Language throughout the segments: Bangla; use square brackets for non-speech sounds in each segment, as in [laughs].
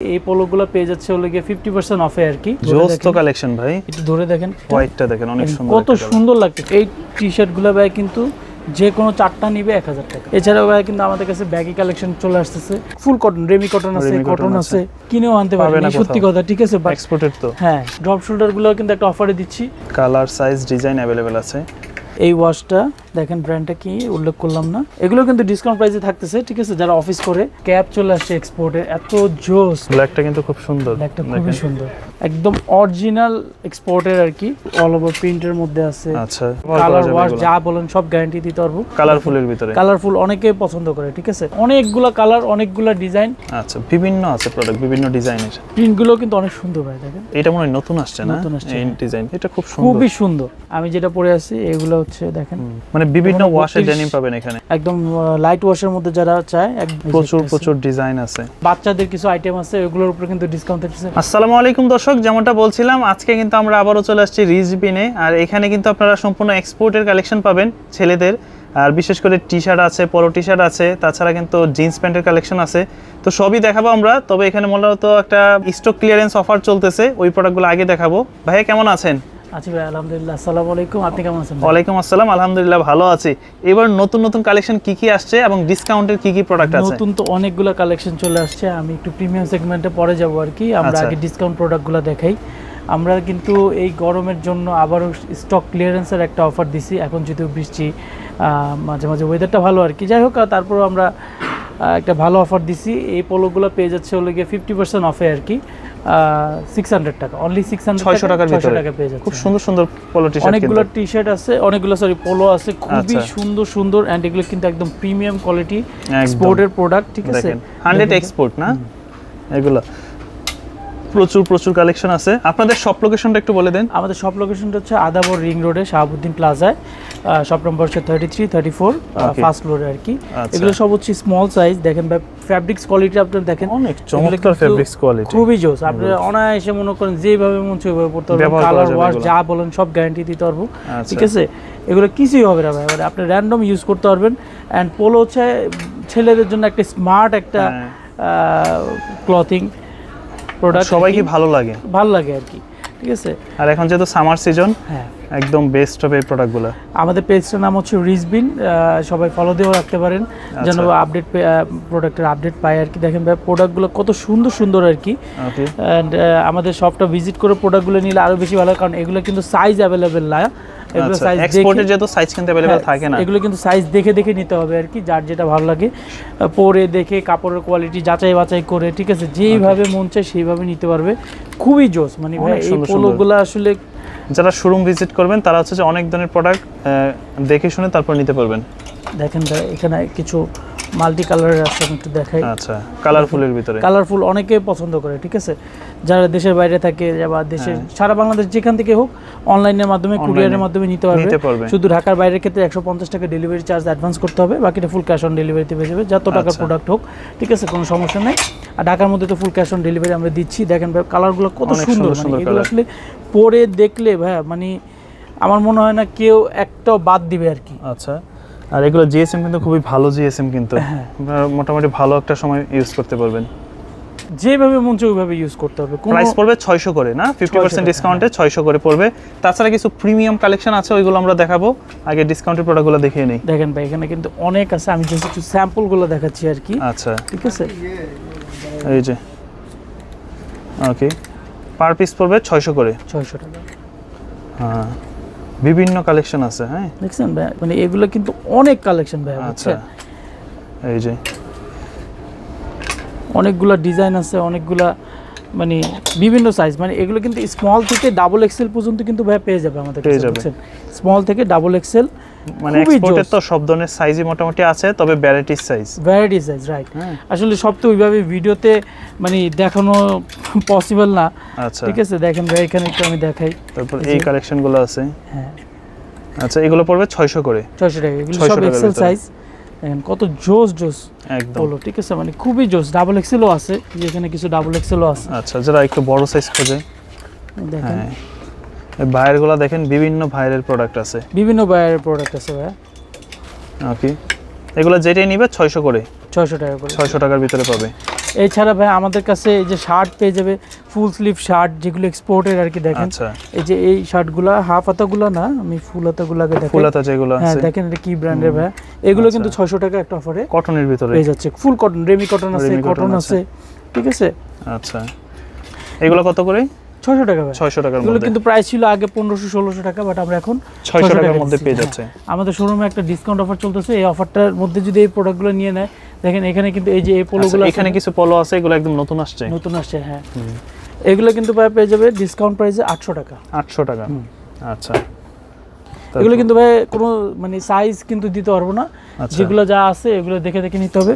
এই পোলোগুলো পেয়ে যাচ্ছে হলো গিয়ে ফিফটি পার্সেন্ট অফে আর কি। জোস তো কালেকশন ভাই। একটু ধরে দেখেন। হোয়াইটটা দেখেন অনেক সুন্দর কত সুন্দর লাগছে। এই টি শার্টগুলো ভাই কিন্তু যে কোনো চারটা নিবে এক হাজার টাকা। এছাড়াও ভাই কিন্তু আমাদের কাছে ব্যাগি কালেকশন চলে আসতেছে। ফুল কটন রেমি কটন আছে কটন আছে। কিনেও আনতে পারবেন না সত্যি কথা ঠিক আছে? এক্সপোর্টেড তো। হ্যাঁ ড্রপ শোল্ডারগুলো কিন্তু একটা অফারে দিচ্ছি। কালার সাইজ ডিজাইন অ্যাভেলেবেল আছে। এই ওয়াশটা দেখেন ব্র্যান্ডটা কি উল্লেখ করলাম না। এগুলো কিন্তু ডিসকাউন্ট প্রাইসে থাকতেছে ঠিক আছে? যারা অফিস করে ক্যাব চলে আসছে এক্সপোর্টের এত জোস। ব্ল্যাকটা কিন্তু খুব সুন্দর। ব্ল্যাকটা খুবই সুন্দর। একদম অরিজিনাল এক্সপোর্টের আর কি অল ওভার প্রিন্টের মধ্যে আছে। আচ্ছা। কালার ওয়াশ যা বলেন সব গ্যারান্টি দিতে পারব। কালারফুলের ভিতরে। কালারফুল অনেকে পছন্দ করে ঠিক আছে? অনেকগুলা কালার অনেকগুলা ডিজাইন আচ্ছা বিভিন্ন আছে প্রোডাক্ট বিভিন্ন ডিজাইনের প্রিন্টগুলো কিন্তু অনেক সুন্দর ভাই দেখেন। এটা মনে হয় নতুন আসছে না? নতুন আসছে। ডিজাইন এটা খুব সুন্দর খুবই সুন্দর। আমি যেটা পরে আছি এগুলো হচ্ছে দেখেন। মানে বিভিন্ন ওয়াশের ডেনিম পাবেন এখানে। একদম লাইট ওয়াশের মধ্যে যারা চায় প্রচুর প্রচুর ডিজাইন আছে। বাচ্চাদের কিছু আইটেম আছে ওগুলোর উপরে কিন্তু ডিসকাউন্ট থাকছে। আসসালামু আলাইকুম দর্শক যেমনটা বলছিলাম আজকে কিন্তু আমরা আবারও চলে আসছি রিজবিনে আর এখানে কিন্তু আপনারা সম্পূর্ণ এক্সপোর্টের কালেকশন পাবেন ছেলেদের। আর বিশেষ করে টি শার্ট আছে পলো টি শার্ট আছে তাছাড়া কিন্তু জিন্স প্যান্টের কালেকশন আছে। তো সবই দেখাবো আমরা তবে এখানে মূলত একটা স্টক ক্লিয়ারেন্স অফার চলতেছে ওই প্রোডাক্টগুলো আগে দেখাবো। ভাইয়া কেমন আছেন? আচ্ছা ভাই আলহামদুলিল্লাহ। আসসালামু আলাইকুম। আপনি কেমন আছেন ওয়ালাইকুম আসসালাম। আলহামদুলিল্লাহ ভালো আছি। এবার নতুন নতুন কালেকশন কি কি আসছে এবং ডিসকাউন্টের কি কি প্রোডাক্ট আছে? নতুন তো অনেকগুলো কালেকশন চলে আসছে। আমি একটু প্রিমিয়াম সেগমেন্টে পরে যাব আর কি। আমরা আচ্ছা। আগে ডিসকাউন্ট প্রোডাক্টগুলো দেখাই। আমরা কিন্তু এই গরমের জন্য আবারও স্টক ক্লিয়ারেন্সের একটা অফার দিছি। এখন যেহেতু বৃষ্টি মাঝে মাঝে ওয়েদারটা ভালো আর কি। যাই হোক তারপরেও আমরা একটা ভালো অফার দিছি। এই পোলোগুলো পেয়ে যাচ্ছে হলো গিয়ে ফিফটি পার্সেন্ট অফে আর কি। সিক্স হান্ড্রেড টাকা অনলি সিক্স হান্ড্রেড 600 টাকার ভিতরে। টাকা পেয়ে যাচ্ছে খুব সুন্দর সুন্দর পলো টি শার্ট অনেকগুলো টি শার্ট আছে অনেকগুলো সরি পোলো আছে খুবই আচ্ছা। সুন্দর সুন্দর অ্যান্ড এগুলো কিন্তু একদম প্রিমিয়াম কোয়ালিটি। এক্সপোর্টের প্রোডাক্ট ঠিক আছে? দেখেন হান্ড্রেড এক্সপোর্ট না? এগুলো। প্রচুর প্রচুর কালেকশন আছে। আপনাদের সব লোকেশনটা একটু বলে দেন। আমাদের সব লোকেশনটা হচ্ছে আদাবর রিং রোডে শাহাবুদ্দিন প্লাজায় শপ নম্বর হচ্ছে thirty three thirty four. First ফ্লোরে আর কি। আচ্ছা। এগুলো সব হচ্ছে স্মল সাইজ দেখেন ফ্যাব্রিক্স কোয়ালিটি আপনার দেখেন। অনেক চমৎকার কিন্তু ফেব্রিক্স কোয়ালিটি খুবই জোস। আপনি অনায়াসে মনে করেন যেভাবে মন ওইভাবে পড়তে পারবেন কালার ওয়াশ যা বলেন সব গ্যারান্টি দিতে পারব। আচ্ছা। ঠিক আছে? এগুলো কিছুই হবে না ভাই। আপনি র্যান্ডম ইউজ করতে পারবেন। অ্যান্ড পোলো হচ্ছে ছেলেদের জন্য একটা স্মার্ট একটা হ্যাঁ। ক্লথিং প্রোডাক্ট সবাই কি? ভালো লাগে। ভালো লাগে আর কি ঠিক আছে? আর এখন যেহেতু সামার সিজন হ্যাঁ। একদম বেস্ট হবে এই প্রোডাক্টগুলো আমাদের পেজটার নাম হচ্ছে রিজবিন সবাই ফলো দিয়েও রাখতে পারেন। যেন আচ্ছা। আপডেট প্রোডাক্টের আপডেট পায় আর কি। দেখেন ভাই প্রোডাক্টগুলো কত সুন্দর সুন্দর আর কি। অ্যান্ড আমাদের শপটা ভিজিট করে প্রোডাক্টগুলো নিলে আরও বেশি ভালো কারণ এগুলো কিন্তু সাইজ অ্যাভেলেবেল না। এগুলো আচ্ছা সাইজ এক্সপোর্টে যেহেতু সাইজ কিন্তু अवेलेबल থাকে না। এগুলো কিন্তু সাইজ দেখে দেখে নিতে হবে আর কি যার যেটা ভালো লাগে। পরে দেখে কাপড়ের কোয়ালিটি যাচাই বাছাই করে ঠিক আছে? যেইভাবে মন চায় সেইভাবে নিতে পারবে। খুবই জোস মানে ভাই এই। পোলোগুলো আসলে যারা শোরুম ভিজিট করবেন তারা হচ্ছে যে অনেক ধরনের প্রোডাক্ট দেখে শুনে তারপর নিতে পারবেন। দেখেন ভাই এখানে কিছু মাল্টি কালারের আছে আমি একটু দেখাই। আচ্ছা কালারফুলের ভিতরে। কালারফুল অনেকে পছন্দ করে ঠিক আছে? যারা দেশের বাইরে থাকে বা দেশের সারা বাংলাদেশ যেখান থেকে হোক অনলাইনের মাধ্যমে কুরিয়ারের মাধ্যমে নিতে পারবে। শুধু ঢাকার বাইরের ক্ষেত্রে একশো পঞ্চাশ টাকা ডেলিভারি চার্জ অ্যাডভান্স করতে হবে বাকিটা ফুল ক্যাশ অন ডেলিভারিতে পেয়ে যাবে। যত টাকার আচ্ছা। প্রোডাক্ট হোক ঠিক আছে? কোনো সমস্যা নেই। আর ঢাকার মধ্যে তো ফুল ক্যাশ অন ডেলিভারি আমরা দিচ্ছি। দেখেন ভাই কালারগুলো কত সুন্দর সুন্দর মানে এগুলো আসলে পরে দেখলে ভাই মানে আমার মনে হয় না কেউ একটাও বাদ দিবে আর কি। আচ্ছা। আর এগুলো জিএসএম কিন্তু খুবই ভালো জিএসএম কিন্তু। হ্যাঁ। মোটামুটি ভালো একটা সময় ইউজ করতে পারবেন। যেভাবে মন চায় ওইভাবে ইউজ করতে হবে। কোনো প্রাইস পড়বে ছয়শো করে না? ফিফটি পার্সেন্ট ডিসকাউন্টে ছয়শো করে পড়বে। তাছাড়া কিছু প্রিমিয়াম কালেকশন আছে ওইগুলো আমরা দেখাবো। আগে ডিসকাউন্টের প্রোডাক্টগুলো দেখিয়ে নিই। দেখেন ভাই এখানে কিন্তু অনেক আছে। আমি জাস্ট একটু স্যাম্পলগুলো দেখাচ্ছি আর কি। আচ্ছা। ঠিক আছে? এই যে। ওকে পার পিস পড়বে ছয়শো করে। ছয়শো টাকা। হ্যাঁ। বিভিন্ন কালেকশন আছে হ্যাঁ? দেখছেন ভাই? মানে এগুলো কিন্তু অনেক কালেকশন ভাই আচ্ছা। এই যে। অনেকগুলা ডিজাইন আছে অনেকগুলা মানে বিভিন্ন সাইজ মানে এগুলো কিন্তু স্মল থেকে ডাবল এক্সেল পর্যন্ত কিন্তু ভাই পেয়ে যাবে আমাদের পেয়ে যাবে। স্মল থেকে ডাবল এক্সেল মানে এক্সপোর্টের তো সব ধরনের সাইজই মোটামুটি আছে তবে varieties size variety size right আসলে সব তো ওইভাবে ভিডিওতে মানে দেখানো পসিবল না। আচ্ছা। ঠিক আছে দেখেন ভাই এখানে একটু আমি দেখাই। তারপর এই কালেকশনগুলো আছে। হ্যাঁ। আচ্ছা এগুলো পড়বে ছয়শো করে। ছয়শো টাকা এগুলো সব এক্সেল সাইজ দেখেন কত জোস জোস। একদম। বলো ঠিক আছে মানে খুবই জোস। ডাবল এক্সেলও আছে যেখানে কিছু ডাবল এক্সেলও আছে। আচ্ছা যারা একটু বড় সাইজ খোঁজে। দেখেন। হ্যাঁ। ভাইয়েরগুলো দেখেন বিভিন্ন ভাইয়ের প্রোডাক্ট আছে। বিভিন্ন বায়ারের প্রোডাক্ট আছে ভাইয়া। ওকে এগুলো যেটাই নিবে ছয়শো করে। ছয়শো টাকা করে। ছয়শো টাকার ভিতরে পাবে। এছাড়া ভাই আমাদের কাছে এই যে শার্ট পেয়ে যাবে ফুল স্লিভ শার্ট যেগুলো এক্সপোর্টের আর কি দেখেন। আচ্ছা। এই যে এই শার্টগুলা হাফ হাতাগুলো না আমি ফুল হাতাগুলোকে দেখেন। ফুলাতা যেগুলো হ্যাঁ আছে। দেখেন এটা কি ব্র্যান্ডের ভাই এগুলো আচ্ছা। কিন্তু ছয়শো টাকা একটা অফারে কটনের ভিতরে। পেয়ে যাচ্ছে। ফুল কটন রেমি কটন আছে কটন। আছে। ঠিক আছে? আচ্ছা। এগুলো কত করে? ছয়শো টাকা ছয়শো টাকার মধ্যে। কিন্তু প্রাইস ছিল আগে পনেরোশো ষোলোশো টাকা বাট আমরা এখন ছয়শো টাকার মধ্যে পেয়ে হ্যাঁ। যাচ্ছে। আমাদের শোরুমে একটা ডিসকাউন্ট অফার চলতেছে। এই অফারটার মধ্যে যদি এই প্রোডাক্টগুলো নিয়ে নেয় দেখেন এখানে কিন্তু এই যে এই আচ্ছা, পোলোগুলো এখানে কিছু পলো আছে এগুলো একদম নতুন আসছে? নতুন আসছে হ্যাঁ। এগুলো কিন্তু ভাই পেয়ে যাবে ডিসকাউন্ট প্রাইসে আটশো টাকা। আটশো টাকা। আচ্ছা। এগুলো কিন্তু ভাই কোনো মানে সাইজ কিন্তু দিতে পারব না। আচ্ছা। যেগুলো যা আছে এগুলো দেখে দেখে নিতে হবে।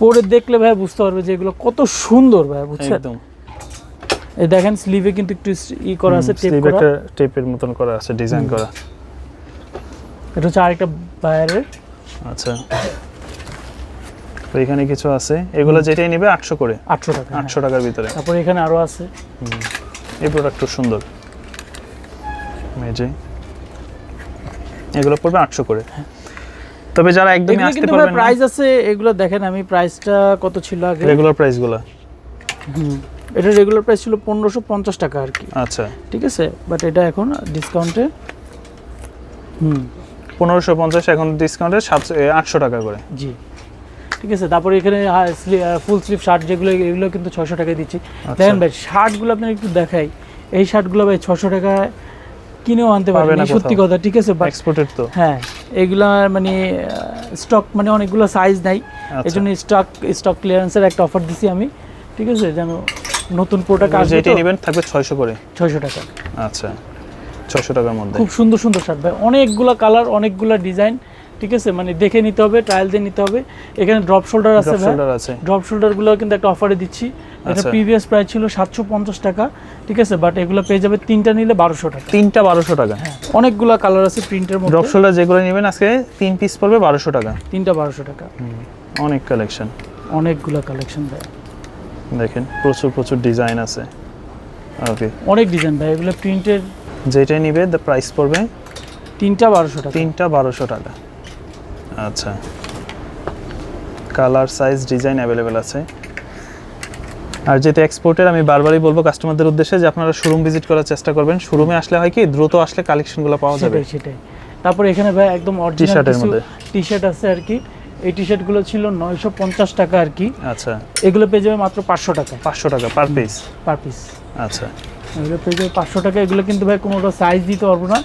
পরে দেখলে ভাই বুঝতে পারবে যে এগুলো কত সুন্দর ভাই বুঝছেন? একদম। দেখেন স্লিভে কিন্তু একটু ই করা আছে টেপ করা। একটা টেপের মতন করা আছে ডিজাইন করা। এটা হচ্ছে আরেকটা বায়ারের। আচ্ছা। তো এখানে কিছু আছে। এগুলো যেটাই নেবে আটশো করে। আটশো টাকা হ্যাঁ। আটশো টাকার ভিতরে। তারপরে এখানে আরও আছে। এই প্রোডাক্ট খুব সুন্দর। যে। এগুলো পড়বে আটশো করে। তবে যারা একদমই আসতে পারবেন না প্রাইস আছে এগুলো দেখেন আমি প্রাইসটা কত ছিল আগে? রেগুলার প্রাইসগুলো হুম। এটা রেগুলার প্রাইস ছিল পনেরোশো পঞ্চাশ টাকা আর কি। আচ্ছা। ঠিক আছে? বাট এটা এখন ডিসকাউন্টে হুম। পনেরোশো পঞ্চাশ এখন ডিসকাউন্টে সাতশো আটশো টাকা করে। জি। ঠিক আছে তারপরে এখানে ফুল স্লিভ শার্ট যেগুলো এগুলো কিন্তু ছশো টাকায় দিচ্ছি। আচ্ছা। দেখেন ভাই শার্টগুলো আপনার একটু দেখাই। এই শার্টগুলো ভাই ছশো টাকায় কিনেও আনতে পাবে পারবেন না সত্যি কথা ঠিক আছে? এক্সপোর্টেড তো। হ্যাঁ এগুলা মানে স্টক মানে অনেকগুলো সাইজ নাই। এই জন্য স্টক স্টক ক্লিয়ারেন্সের একটা অফার দিছি আমি। ঠিক আছে? যেন নতুন প্রোডাক্ট আসবে যেটি নেবেন থাকবে ছয়শো করে। ছয়শো টাকা। আচ্ছা ছয়শো টাকার মধ্যে। খুব সুন্দর সুন্দর শার্ট ভাই অনেকগুলা কালার অনেকগুলা ডিজাইন ঠিক আছে? মানে দেখে নিতে হবে ট্রায়াল দিয়ে নিতে হবে। এখানে ড্রপ শোল্ডার আছে ড্রপ শোল্ডার আছে। ড্রপ শোল্ডারগুলো কিন্তু একটা অফারে দিচ্ছি। এটা আচ্ছা। প্রিভিয়াস প্রাইস ছিল সাতশো পঞ্চাশ টাকা ঠিক আছে? বাট এগুলো পেয়ে যাবে তিনটা নিলে বারোশো টাকা। তিনটা বারোশো টাকা। হ্যাঁ অনেকগুলা কালার আছে প্রিন্টের মধ্যে। ড্রপ শোল্ডার যেগুলো নেবেন আজকে তিন পিস পড়বে বারোশো টাকা। তিনটা বারোশো টাকা। অনেক কালেকশন অনেকগুলা কালেকশন ভাই। দেখেন প্রচুর প্রচুর ডিজাইন আছে। ওকে অনেক ডিজাইন ভাই এগুলো প্রিন্টের যেটাই নিবে দ্য প্রাইস পড়বে তিনটা বারোশো টাকা। তিনটা বারোশো টাকা। আচ্ছা। কালার সাইজ ডিজাইন অ্যাভেলেবেল আছে। আর যেহেতু এক্সপোর্টের আমি বারবারই বলব কাস্টমারদের উদ্দেশ্যে যে আপনারা শোরুম ভিজিট করার চেষ্টা করবেন। শোরুমে আসলে হয় কি দ্রুত আসলে কালেকশনগুলো পাওয়া যাবে। সেটাই সেটাই। তারপরে এখানে ভাই একদম অরিজিনাল টি-শার্টের মধ্যে। টি শার্ট আছে আর কি। এই টি শার্টগুলো ছিল নয়শো পঞ্চাশ টাকা আর কি। আচ্ছা। এগুলো পেয়ে যাবে মাত্র পাঁচশো টাকা। পাঁচশো টাকা পার পিস পার পিস আচ্ছা। এগুলো পেয়ে যাবে পাঁচশো টাকা। এগুলো কিন্তু ভাই কোনোটা সাইজ দিতে পারব না।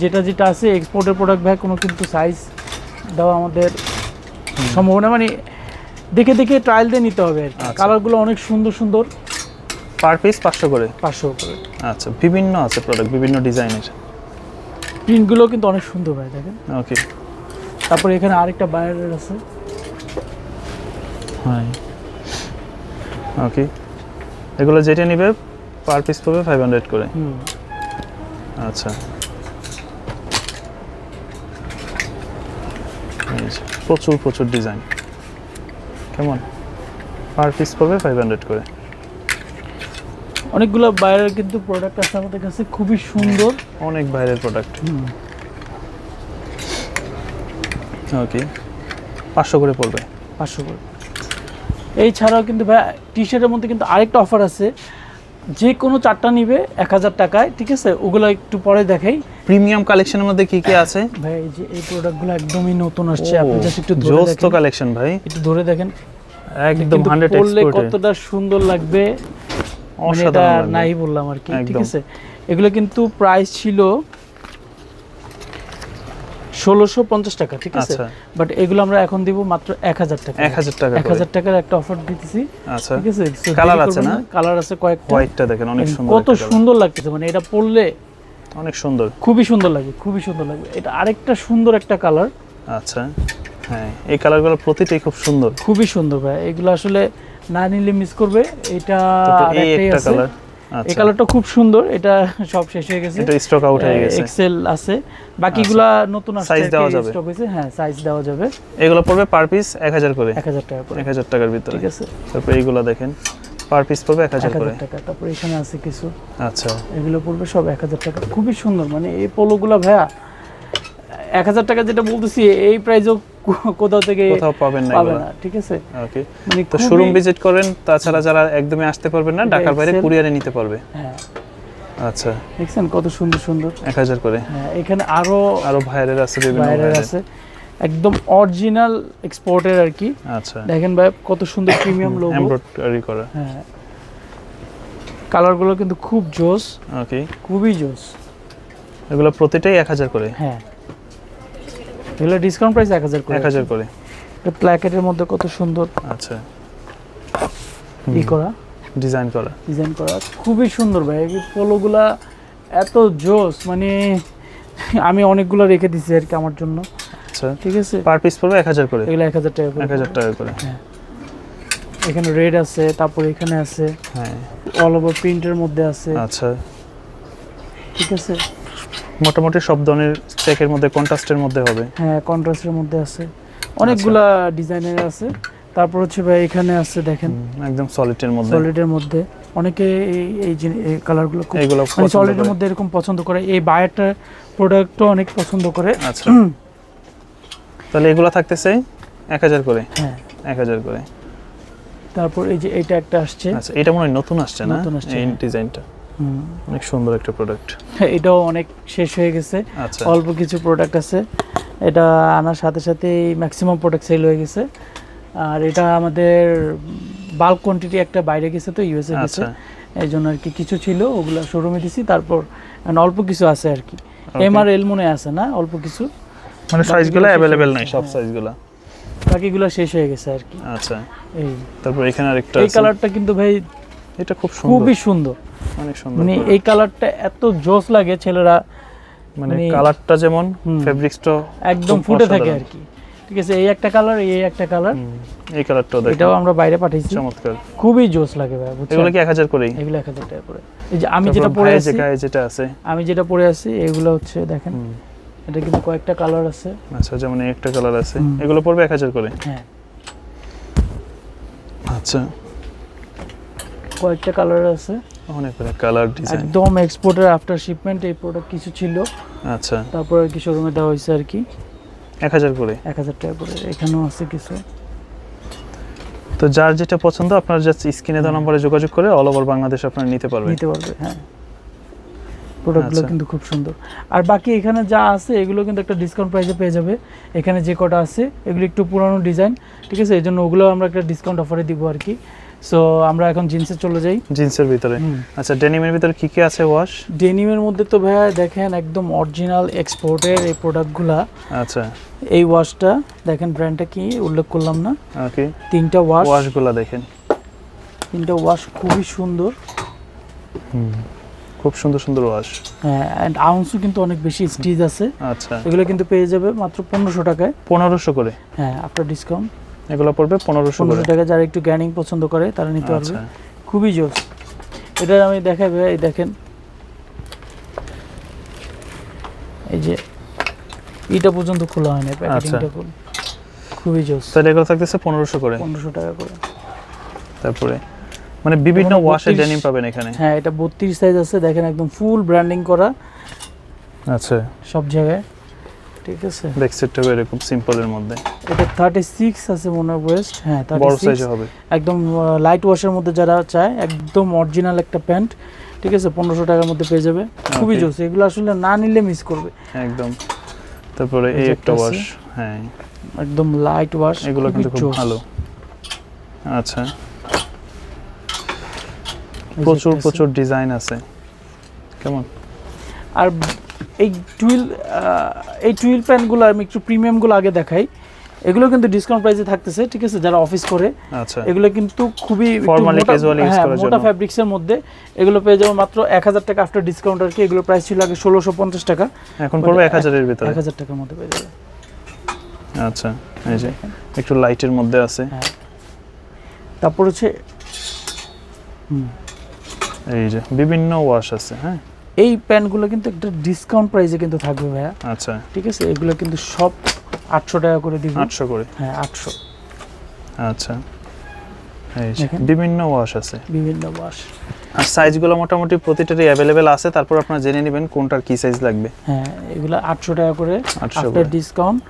যেটা যেটা আছে এক্সপোর্টের প্রোডাক্ট ভাই কোনো কিন্তু সাইজ দেওয়া আমাদের সম্ভাবনা মানে দেখে দেখে ট্রায়াল দিয়ে নিতে হবে আর আচ্ছা। কালারগুলো অনেক সুন্দর সুন্দর। পার পিস পাঁচশো করে? পাঁচশো করে। আচ্ছা বিভিন্ন আছে প্রোডাক্ট বিভিন্ন ডিজাইনের প্রিন্টগুলো কিন্তু অনেক সুন্দর ভাই দেখেন। ওকে তারপরে এখানে আরেকটা বায়ারের আছে। হ্যাঁ ওকে এগুলো যেটা নিবে পার পিস পড়বে ফাইভ হান্ড্রেড করে। হুম। আচ্ছা। প্রচুর প্রচুর ডিজাইন কেমন? পার পিস পড়বে ফাইভ হান্ড্রেড করে। অনেকগুলো বাইরের কিন্তু প্রোডাক্ট আছে আমাদের কাছে খুবই সুন্দর। অনেক বাইরের প্রোডাক্ট হুম। ওকে। পাঁচশো করে পড়বে। পাঁচশো করে। এই ছাড়াও কিন্তু ভাই টি শার্টের মধ্যে কিন্তু আরেকটা অফার আছে। যে কোনো চারটা নিবে এক হাজার টাকায় ঠিক আছে? ওগুলো একটু পরে দেখাই। প্রিমিয়াম কালেকশনের মধ্যে কি কি আছে? ভাই এই যে এই প্রোডাক্টগুলো একদমই নতুন আসছে। আপনি জাস্ট একটু ধরে দেখেন। কালেকশন ভাই। একটু ধরে দেখেন। একদম কিন্তু হান্ড্রেড পরলে এক্সপোর্টেড কতটা সুন্দর লাগবে মানে অসাধারণ নাই বললাম আর কি ঠিক আছে? এগুলো কিন্তু প্রাইস ছিল ষোলোশো পঞ্চাশ টাকা ঠিক আছে? আচ্ছা। বাট এগুলো আমরা এখন দিব মাত্র এক হাজার টাকা। এক হাজার টাকা এক হাজার টাকার একটা অফার দিতেছি আচ্ছা। ঠিক আছে? Colour আছে না? কালার আছে কয়েকটা। হোয়াইটটা দেখেন অনেক সুন্দর কত সুন্দর লাগতেছে মানে এটা পরলে অনেক সুন্দর। খুবই সুন্দর লাগবে খুবই সুন্দর লাগবে। এটা আরেকটা সুন্দর একটা কালার আচ্ছা। হ্যাঁ এই কালারগুলো প্রতিটাই খুব সুন্দর। খুবই সুন্দর ভাই। এগুলো আসলে না নিলে মিস করবে। এটা একটা কালার এই আচ্ছা কালারটা খুব সুন্দর এটা সব শেষ হয়ে গেছে। এটা স্টক আউট হয়ে গেছে। আচ্ছা। এক্সেল আছে। বাকিগুলা নতুন আসছে Size দেওয়া যাবে? স্টক হয়েছে? হ্যাঁ সাইজ দেওয়া যাবে। এগুলো পড়বে পার পিস এক হাজার করে। এক হাজার টাকা করে। এক হাজার টাকার ভিতরে। ঠিক আছে। তারপর এইগুলো দেখেন পার পিস পড়বে এক এক হাজার করে। হাজার টাকা তারপর এখানে আছে কিছু। আচ্ছা। এগুলো পড়বে সব এক হাজার টাকা। খুবই সুন্দর মানে এই পোলোগুলো ভাইয়া এক হাজার টাকা যেটা বলতেছি এই প্রাইসও কো- কোথাও থেকে কোথাও পাবেন না ঠিক আছে? ওকে মানে তো শোরুম ভিজিট করেন তাছাড়া যারা একদমই আসতে পারবেন না ঢাকার বাইরে কুরিয়ারে নিতে পারবে। হ্যাঁ। আচ্ছা। দেখছেন কত সুন্দর সুন্দর? এক হাজার করে। হ্যাঁ এখানে আরও আরও ভাইয়ের আছে বিভিন্ন ভাইয়ের আছে। একদম অরিজিনাল এক্সপোর্টের আর কি। আচ্ছা। দেখেন ভাই কত সুন্দর প্রিমিয়াম লোগো এমব্রয়ডারি করা। হ্যাঁ। কালারগুলো কিন্তু খুব জোস। ওকে খুবই জোস। এগুলো প্রতিটাই এক হাজার করে। হ্যাঁ। এগুলো ডিসকাউন্ট প্রাইস এক হাজার করে এক হাজার করে। প্ল্যাকেটের মধ্যে কত সুন্দর। আচ্ছা। ই করা। ডিজাইন করা। ডিজাইন করা। খুবই সুন্দর ভাই। এই পোলোগুলা এত জোস মানে আমি অনেকগুলো রেখে দিছি আর কি আমার জন্য। আচ্ছা। ঠিক আছে? পার পিস পড়বে এক হাজার করে। এগুলো এক হাজার টাকা করে এক হাজার টাকা করে। হ্যাঁ। এখানে রেড আছে তারপরে এখানে আছে। হ্যাঁ। অল ওভার প্রিন্টের মধ্যে আছে। আচ্ছা। ঠিক আছে? মোটামুটি সব ধরনের চেকের মধ্যে কন্ট্রাস্টের মধ্যে হবে। হ্যাঁ কন্ট্রাস্টের মধ্যে আছে। অনেকগুলা ডিজাইনের আছে। তারপর হচ্ছে ভাই এখানে আছে দেখেন। একদম সলিডের মধ্যে। সলিডের মধ্যে। অনেকে এই এই কালারগুলো খুব এইগুলো মানে সলিডের মধ্যে এরকম পছন্দ করে। এই বায়ারটা প্রোডাক্টও অনেক পছন্দ করে। আচ্ছা। তাহলে এগুলো থাকতেছে এক হাজার করে? হ্যাঁ। এক হাজার করে। তারপর এই যে এইটা একটা আসছে। আচ্ছা এটা মনে হয় নতুন আসছে না? নতুন আসছে, এই হ্যাঁ। ডিজাইনটা হুম। অনেক সুন্দর একটা প্রোডাক্ট হ্যাঁ, এটাও অনেক শেষ হয়ে গেছে। আচ্ছা। অল্প কিছু প্রোডাক্ট আছে। এটা আনার সাথে সাথে ম্যাক্সিমাম প্রোডাক্ট সেল হয়ে গেছে। আর এটা আমাদের বাল্ক কোয়ান্টিটি একটা বাইরে গেছে তো ইউএসএ গেছে। আচ্ছা। এই জন্য আর কি কিছু ছিল ওগুলো শোরুমে দিছি। তারপর অল্প কিছু আছে আর কি. এম আর এল মনে আছে না অল্প কিছু। মানে সাইজগুলো অ্যাভেলেবেল নাই সব হ্যাঁ। সাইজগুলো বাকিগুলো শেষ হয়ে গেছে আর কি। আচ্ছা। এই। তারপর এখানে আরেকটা এই কালারটা কিন্তু ভাই এটা খুব সুন্দর। খুবই সুন্দর। অনেক সুন্দর মানে এই কালারটা এত জোস লাগে ছেলেরা মানে মানে- কালারটা যেমন ফেব্রিক্সটা একদম ফুটে থাকে আর কি। ঠিক আছে এই একটা কালার এই একটা কালার। এই কালারটাও দেখেন এটাও আমরা বাইরে পাঠিয়েছি। চমৎকার। খুবই জোস লাগে ভাই বুঝছেন? এগুলো কি এক হাজার করেই? এগুলো এক হাজার টাকা করে। এই যে আমি যেটা পরে আছি যেটা আছে। আমি যেটা পরে আছি এগুলো হচ্ছে দেখেন। এটা কিন্তু কয়েকটা কালার আছে। আচ্ছা যেমন একটা কালার আছে। এগুলো পড়বে এক হাজার করে? হ্যাঁ। আচ্ছা। কয়েকটা কালার আছে। অনেক কালার ডিজাইন একদম এক্সপোর্টের আফটার শিপমেন্ট এই প্রোডাক্ট কিছু ছিল। আচ্ছা। তারপর আর কি শোরুমে দেওয়া হয়েছে আর কি। এক হাজার করে? এক হাজার টাকা করে। এখানেও আছে কিছু। তো যার যেটা পছন্দ আপনার জাস্ট স্ক্রিনে দেওয়া নম্বরে যোগাযোগ করে অল ওভার বাংলাদেশ আপনারা নিতে পারবেন। নিতে পারবে হ্যাঁ। প্রোডাক্টগুলো আচ্ছা। কিন্তু খুব সুন্দর। আর বাকি এখানে যা আছে এগুলো কিন্তু একটা ডিসকাউন্ট প্রাইসে পেয়ে যাবে। এখানে যে কটা আছে এগুলো একটু পুরানো ডিজাইন ঠিক আছে? এই জন্য ওগুলো আমরা একটা ডিসকাউন্ট অফারে দিব আর কি। সো আমরা এখন জিন্সে চলে যাই। জিন্সের ভিতরে। আচ্ছা ডেনিমের ভিতরে কি কি আছে ওয়াশ ডেনিমের মধ্যে তো ভাইয়া দেখেন একদম অরিজিনাল এক্সপোর্টের এই প্রোডাক্টগুলা আচ্ছা। এই ওয়াশটা দেখেন ব্র্যান্ডটা কি? উল্লেখ করলাম না। ওকে। তিনটা ওয়াশ ওয়াশগুলো দেখেন। তিনটা ওয়াশ খুবই সুন্দর। খুব সুন্দর সুন্দর ওয়াশ হ্যাঁ অ্যান্ড আউন্সও কিন্তু অনেক বেশি স্টিচ আছে। আচ্ছা। এগুলো কিন্তু পেয়ে যাবে মাত্র পনেরোশো টাকায়। পনেরোশো করে। হ্যাঁ আফটার ডিসকাউন্ট এগুলো পড়বে পনেরোশো পনেরোশো টাকা যারা একটু গ্যানিং পছন্দ করে তারা নিতে পারবে। আচ্ছা। খুবই জোস। এটা আমি দেখাবে এই দেখেন। এই যে এটা পর্যন্ত খোলা হয় না প্যাকেটিংটা খুব খুবই জোস। তাহলে এগুলো থাকতেছে পনেরোশো করে। পনেরোশো টাকা করে। তারপরে মানে বিভিন্ন ওয়াশের 32 ডেনিম পাবেন এখানে। হ্যাঁ এটা বত্রিশ সাইজ আছে দেখেন একদম ফুল ব্র্যান্ডিং করা। আচ্ছা। সব জায়গায়। ঠিক আছে। ব্যাক সেটটাও এরকম সিম্পলের মধ্যে। এটা থার্টি সিক্স আছে মনে হয় ওয়েস্ট হ্যাঁ বড় থার্টি সিক্স সাইজে হবে। একদম লাইট ওয়াশের মধ্যে যারা চায় একদম অরিজিনাল একটা প্যান্ট ঠিক আছে পনেরোশো টাকার মধ্যে পেয়ে যাবে। খুবই. জোস এগুলো আসলে না নিলে মিস করবে। একদম। তারপরে এই একটা ওয়াশ হ্যাঁ। একদম লাইট ওয়াশ এগুলো কিন্তু খুব ভালো। আচ্ছা। প্রচুর প্রচুর ডিজাইন আছে। কেমন? আর এই টুইল এই টুইল প্যান্টগুলো আমি একটু প্রিমিয়ামগুলো আগে দেখাই। এগুলো কিন্তু ডিসকাউন্ট প্রাইসে থাকতেছে ঠিক আছে? যারা অফিস করে আচ্ছা। এগুলো কিন্তু খুবই Formally মোটা- casual use হ্যাঁ, মোটা জন্য। ফ্যাব্রিক্সের মধ্যে। এগুলো পেয়ে যাব মাত্র এক হাজার টাকা আফটার ডিসকাউন্ট আর কি। এগুলো প্রাইস ছিল আগে ষোলোশো পঞ্চাশ টাকা। এখন পড়বে এক হাজারের ভিতরে। এক হাজার টাকার মধ্যে পেয়ে যাবে। আচ্ছা এই যে একটু লাইটের মধ্যে আছে। হ্যাঁ। তারপর হচ্ছে হুম, এই যে বিভিন্ন ওয়াশ আছে হ্যাঁ? এই প্যান্টগুলো কিন্তু একটা ডিসকাউন্ট প্রাইসে কিন্তু থাকবে ভাইয়া। আচ্ছা। ঠিক আছে? এগুলো কিন্তু সব আটশো টাকা করে দিব। আটশো করে। হ্যাঁ আটশো। আচ্ছা। বিভিন্ন ওয়াশ আছে। বিভিন্ন ওয়াশ আর সাইজগুলো মোটামুটি প্রতিটারই অ্যাভেলেবেল আছে। তারপর আপনারা জেনে নেবেন কোনটার কি সাইজ লাগবে। হ্যাঁ এগুলো আটশো টাকা করে। 800 আফটার। ডিসকাউন্ট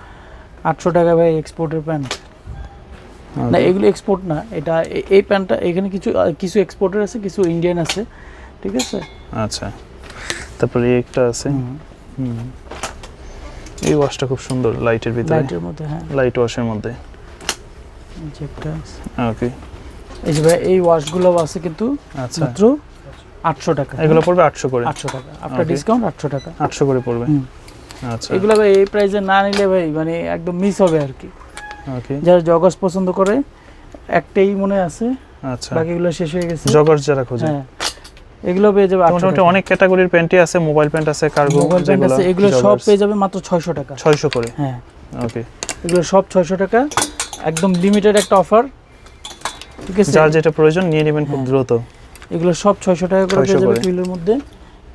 আটশো টাকা ভাই এক্সপোর্টের প্যান্ট না এগুলো এক্সপোর্ট না এটা এই প্যান্টটা এখানে কিছু কিছু এক্সপোর্টের আছে কিছু ইন্ডিয়ান আছে। ঠিক আছে? আচ্ছা। তারপরে একটা আছে। হুম এই ওয়াশটা খুব সুন্দর লাইটের ভিতরে। লাইটের মধ্যে হ্যাঁ। লাইট ওয়াশের মধ্যে। ওকে এই যে ভাই এই ওয়াশগুলো আছে কিন্তু আচ্ছা। মাত্র আটশো টাকা। এগুলো পড়বে আটশো করে। আটশো টাকা। আপনার ডিসকাউন্ট আটশো টাকা। আটশো করে পড়বে। আচ্ছা। এগুলো ভাই এই প্রাইসে না নিলে ভাই মানে একদম মিস হবে আর কি। ওকে যারা জগস পছন্দ করে একটাই মনে আছে। আচ্ছা। বাকিগুলো শেষ হয়ে গেছে। জগার্স যারা খোঁজে। হ্যাঁ। এগুলো পেয়ে যাবে মোটামুটি অনেক ক্যাটাগরির প্যান্টই আছে মোবাইল প্যান্ট আছে কার্গো মোবাইল প্যান্ট আছে এগুলো সব পেয়ে যাবে মাত্র ছয়শো টাকা। ছয়শো করে? হ্যাঁ। ওকে এগুলো সব ছয়শো টাকা। একদম লিমিটেড একটা অফার ঠিক আছে? যার যেটা প্রয়োজন নিয়ে নেবেন খুব হ্যাঁ। দ্রুত। এগুলো সব ছয়শো টাকা করে পেয়ে যাবে টুইলের মধ্যে।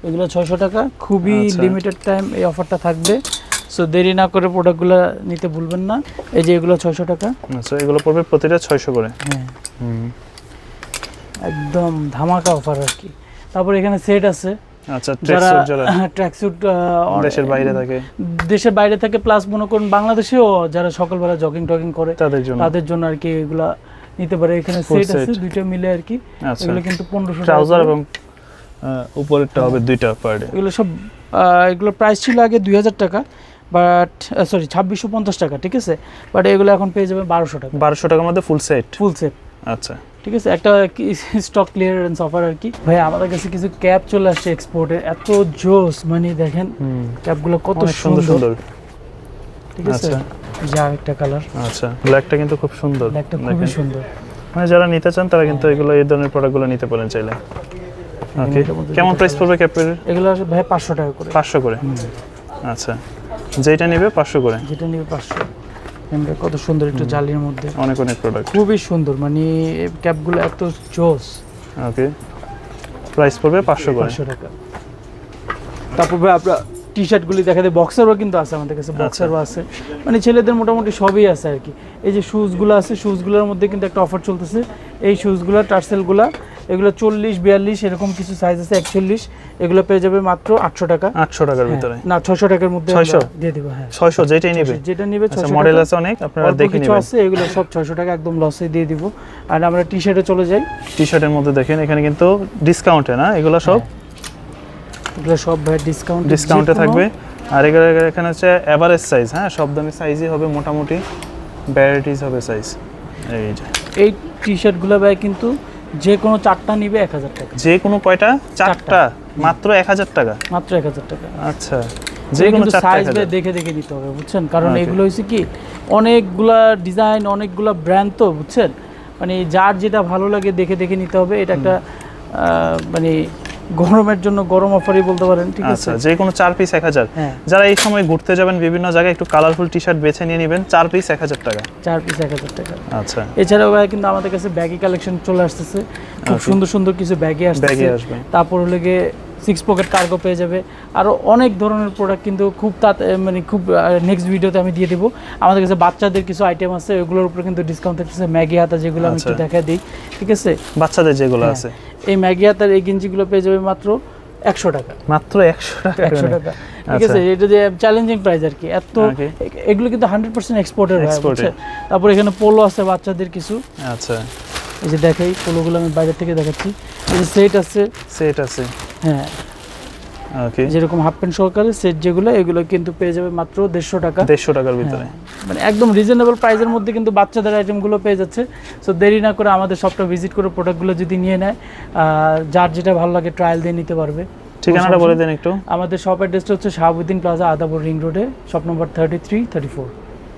এগুলো ছয়শো টাকা। খুবই আচ্ছা। লিমিটেড টাইম এই অফারটা থাকবে। সো দেরি না করে প্রোডাক্টগুলো নিতে ভুলবেন না। এই যে এগুলো ছয়শো টাকা। আচ্ছা এগুলো পড়বে প্রতিটা ছয়শো করে। হ্যাঁ। একদম ধামাকা অফার আর কি। তারপর এখানে সেট আছে। আচ্ছা ট্র্যাকস্যুট [laughs] দেশের বাইরে থাকে। দেশের বাইরে থেকে প্লাস মনে করুন বাংলাদেশেও যারা সকালবেলা জগিং টগিং করে তাদের জন্য। তাদের জন্য আর কি এগুলা নিতে পারে। এখানে সেট আছে দুইটা মিলে আর কি। আচ্ছা। এগুলো কিন্তু পনেরোশো ট্রাউজার এবং উপরেরটা হবে দুইটা পার ডে এগুলো সব আহ, এগুলোর প্রাইস ছিল আগে দুই হাজার টাকা বাট সরি ছাব্বিশশো পঞ্চাশ টাকা ঠিক আছে? বাট এগুলো এখন পেয়ে যাবে বারোশো টাকা। বারোশো টাকার মধ্যে ফুল সেট ফুল সেট আচ্ছা। ঠিক আছে? একটা স্টক ক্লিয়ারেন্স অফার আর কি। ভাই আমাদের কাছে কিছু ক্যাপ চলে আসছে এক্সপোর্টে এত জোস মানে দেখেন ক্যাপগুলো কত সুন্দর সুন্দর। ঠিক আছে? আচ্ছা। যা একটা কালার আচ্ছা। ব্ল্যাকটা কিন্তু খুব সুন্দর। ব্ল্যাকটা দেখেন। সুন্দর। মানে যারা নিতে চান তারা কিন্তু এগুলো এই ধরনের প্রোডাক্টগুলো নিতে পারেন চাইলে। ওকে কেমন প্রাইস পড়বে ক্যাপের এগুলো ভাই পাঁচশো টাকা করে। পাঁচশো করে। আচ্ছা। যেটা নেবে পাঁচশো করে। যেটা নেবে পাঁচশো। আমরা কত সুন্দর একটু জালির মধ্যে। অনেক অনেক প্রোডাক্ট খুবই সুন্দর মানে ক্যাপগুলো এত জোস। ওকে প্রাইস পড়বে পাঁচশো পাঁচশো টাকা। তারপর আপনার টি শার্টগুলি দেখা যায় বক্সারও কিন্তু আছে আমাদের কাছে আচ্ছা। বক্সারও আছে। মানে ছেলেদের মোটামুটি সবই আছে আর কি। এই যে শুজগুলো আছে শুজগুলোর মধ্যে কিন্তু একটা অফার চলতেছে। এই শুজগুলো টার্সেলগুলো এগুলো চল্লিশ বিয়াল্লিশ এরকম কিছু সাইজ আছে একচল্লিশ। এগুলো পেয়ে যাবে মাত্র আটশো টাকা। আটশো টাকার হ্যাঁ, ভিতরে। না ছয়শো টাকার মধ্যে 600? আমরা দিয়ে দিব হ্যাঁ। ছয়শো যেটাই নেবে। যেটা নেবে আচ্ছা ছয়শো মডেল আছে অনেক আপনারা দেখে কিছু আছে এগুলো সব ছয়শো টাকা একদম লসে দিয়ে দিব। আর আমরা টি শার্টে চলে যাই। টি শার্টের মধ্যে দেখেন এখানে কিন্তু ডিসকাউন্টে না? এগুলো সব? এগুলো সব ভাই ডিসকাউন্ট ডিসকাউন্টে থাকবে। আর এগুলো এখানে হচ্ছে অ্যাভারেজ সাইজ হ্যাঁ? সব দামি সাইজই হবে মোটামুটি ভ্যারাইটিস হবে সাইজ এই যে। এই টি শার্টগুলো ভাই কিন্তু যে কোনো চারটা নিবে এক হাজার টাকা। যে কোনো কয়টা? চারটা। মাত্র এক হাজার টাকা? মাত্র এক হাজার টাকা। আচ্ছা। যে কোনো সাইজ 1000 দেখে দেখে নিতে হবে বুঝছেন? কারণ এগুলো হচ্ছে কি অনেকগুলা ডিজাইন অনেকগুলা ব্র্যান্ড তো বুঝছেন? মানে যার যেটা ভালো লাগে দেখে দেখে নিতে হবে এটা একটা মানে গরমের জন্য গরম অফারই বলতে পারেন ঠিক আছে? আচ্ছা যে কোনো চার পিস এক হাজার। হ্যাঁ। যারা এই সময় ঘুরতে যাবেন বিভিন্ন জায়গায় একটু কালারফুল টি শার্ট বেছে নিয়ে নেবেন চার পিস এক হাজার টাকা। চার পিস এক হাজার টাকা। আচ্ছা। এছাড়াও ভাই কিন্তু আমাদের কাছে ব্যাগি কালেকশন চলে আসতেছে। খুব সুন্দর সুন্দর কিছু ব্যাগি আসতেছে। আসবে। তারপর হলে গিয়ে সিক্স পকেট কার্গো পেয়ে যাবে। আরও অনেক ধরনের প্রোডাক্ট কিন্তু খুব তাত মানে খুব নেক্সট ভিডিওতে আমি দিয়ে দেবো। আমাদের কাছে বাচ্চাদের কিছু আইটেম আছে ওগুলোর উপরে কিন্তু ডিসকাউন্ট থাকতেছে। ম্যাগি হাতা যেগুলো আমি একটু আচ্ছা। দেখা দিই ঠিক আছে? বাচ্চাদের যেগুলো হ্যাঁ। আছে। এই ম্যাগি হাতার এই গেঞ্জিগুলো পেয়ে যাবে মাত্র একশো টাকা। মাত্র একশো টাকা একশো টাকা। ঠিক আচ্ছা। আছে এটা যে চ্যালেঞ্জিং প্রাইস আর কি। এত এগুলো কিন্তু হান্ড্রেড পার্সেন্ট এক্সপোর্টের। তারপর এখানে পোলো আছে বাচ্চাদের কিছু। আচ্ছা। এই যে দেখাই পোলোগুলো আমি বাইরে থেকে দেখাচ্ছি। এই যে সেট আছে। সেট আছে। হ্যাঁ। যেরকম হাফ প্যান্ট সহকারে সেট যেগুলো এগুলো কিন্তু পেয়ে যাবে মাত্র দেড়শো টাকা। দেড়শো টাকার ভিতরে। হ্যাঁ, মানে একদম রিজনেবল প্রাইসের মধ্যে কিন্তু বাচ্চাদের আইটেমগুলো পেয়ে যাচ্ছে। সো দেরি না করে আমাদের সবটা ভিজিট করে প্রোডাক্টগুলো যদি নিয়ে নেয় যার যেটা ভালো লাগে ট্রায়াল দিয়ে নিতে পারবে। ঠিকানাটা বলে দেন একটু। আমাদের শপ অ্যাড্রেসটা হচ্ছে শাহাবুদ্দিন প্লাজা আদাবর রিং রোডে shop number thirty three thirty four